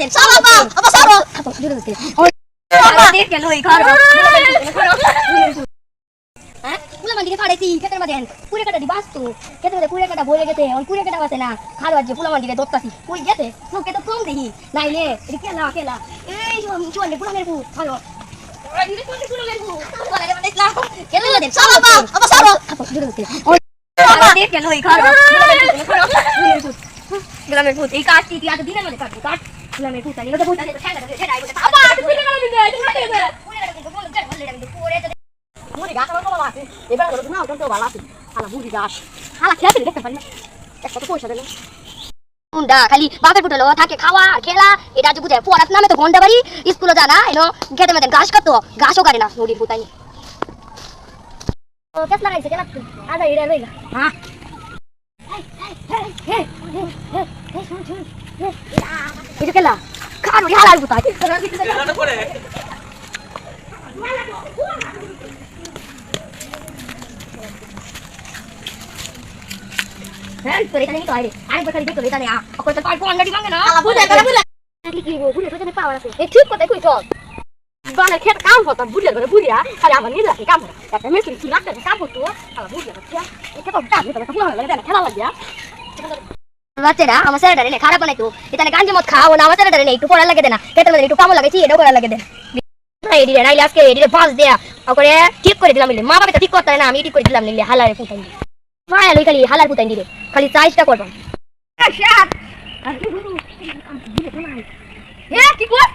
দেন সব আব্বা আব্বা সব দূরে দিতে দেখ কেন এই ঘর হ্যাঁ পুলা মান্ডিকে ফাড়াইছি কেটের মধ্যে পুরে কাটা দি বাস্তু কেটের মধ্যে পুরে কাটা বইরে গেছে ওই পুরে কাটা বাসে না খালো আজ পুলা মান্ডিকে দত্তাছি কই গেছে লোক কেটে কম দেখি নাইলে এই চুয়ান্ডে পুলা দূরে দেখ ঘর দিনের মধ্যে কাটবি কাট বলে আমি তো পুরে তো মুড়ি গাছ আমার কলা আছে এবার মুড়ি পুটলো থাকে খাওয়া খেলা এটা যে বুঝে পড়ার নামে তো ঘণ্টা বাড়ি স্কুলে জানা এনো খেতে মেতে ঘাস কাটতো ঘাসও কাটে না মুড়ির পুতাই কেস লাগাইছে itu kela kan udah halal buta হ্যাঁ তোর এখানে তো আরে আরে বছর দেখো এটা নেই আকল তো পারব অন্যটি ভাঙে না বুঝে গেল বুঝে কি বুঝে তো জানে পাওয়ার আছে এই ঠিক কথা কই চল বানা খেত কাম করতাম বুঝে গেল বুঝিয়া খালি আমার নিজে লাগে কাম একটা মেশিন তুই রাখতে কাম করতো আলা বুঝে গেল এটা তো কাম এটা খেলা লাগিয়া বাচ্চারা আমার স্যারেটারে নে খারাপ বানাইতো। এখানে গাঞ্জি মত খাও না আমার স্যারেটারে নে একটু পড়া লাগে দেনা খেতে মধ্যে একটু কামো লাগাইছি এটাও করা লাগে দেন এডি রে নাইলে আজকে এডি রে বাস দেয়া। ওকরে ঠিক করে দিলাম নিলে মা বাবা তো ঠিক করতে না আমি ঠিক করে দিলাম নিলে হালারে পুতাই দি মায়া লই খালি হালার পুতাই দিলে খালি চাইজটা করবা। এ কি কর?